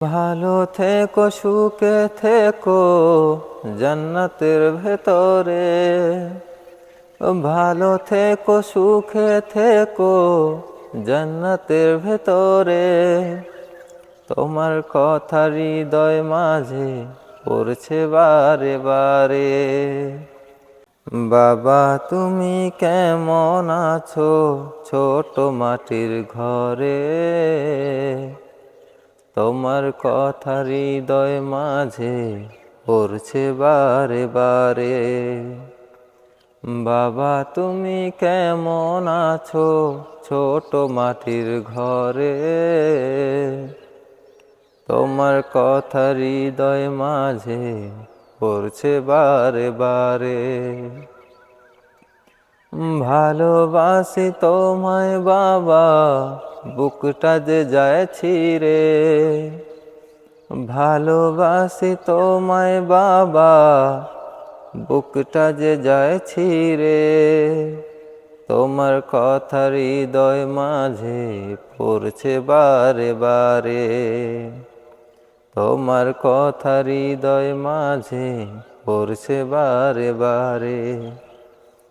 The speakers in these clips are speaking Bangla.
ভালো থেকো, সুখে থেকো, জান্নাতের ভেতরে। ভালো থেকো, সুখে থেকো, জান্নাতের ভেতরে। তোমার কথা হৃদয় মাঝে পড়ছে বারে বারে। বাবা, তুমি কেমন আছো ছোট মাটির ঘরে? তোমার কথা হৃদয় মাঝে পড়ছে বারে বারে। বাবা, তুমি কেমন আছো ছোট মাটির ঘরে? তোমার কথা হৃদয় মাঝে পড়ছে বারে বারে। ভালোবাসি তোমায় বাবা বুকটা যে যায় ছিঁড়ে ভালোবাসি তোমায় বাবা, বুকটা যে যায় ছিঁড়ে তোমার কথা হৃদয় মাঝে পড়ছে বারে বারে, তোমার কথা হৃদয় মাঝে পড়ছে বারে বারে।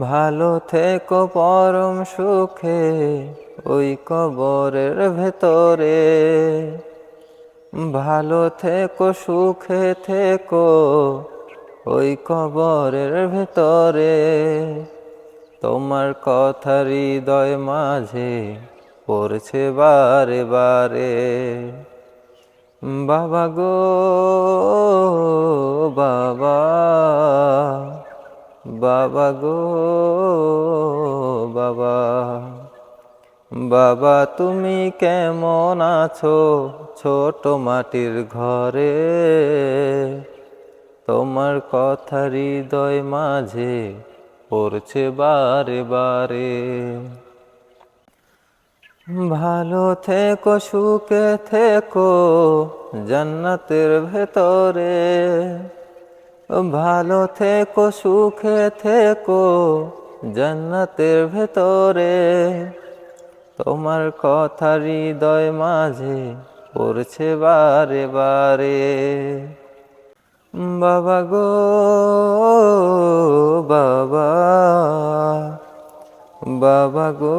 ভালো থেকো পরম সুখে ওই কবরের ভেতরে। ভালো থেকো, সুখে থেকো ওই কবরের ভেতরে। তোমার কথা হৃদয় মাঝে পড়ছে বারে বারে। বাবা গো, বাবা বাবা গো, বাবা। বাবা, তুমি কেমন আছো ছোট মাটির ঘরে? তোমার কথা হৃদয় মাঝে পড়ছে বারে বারে। ভালো থেকো, সুখে থেকো, জান্নাতের ভেতরে। ভালো থেকো, সুখে থেকো, জান্নাতের ভেতরে। তোমার কথা হৃদয় মাঝে পড়ছে বারে বারে। বাবা গো, বাবা বাবা গো।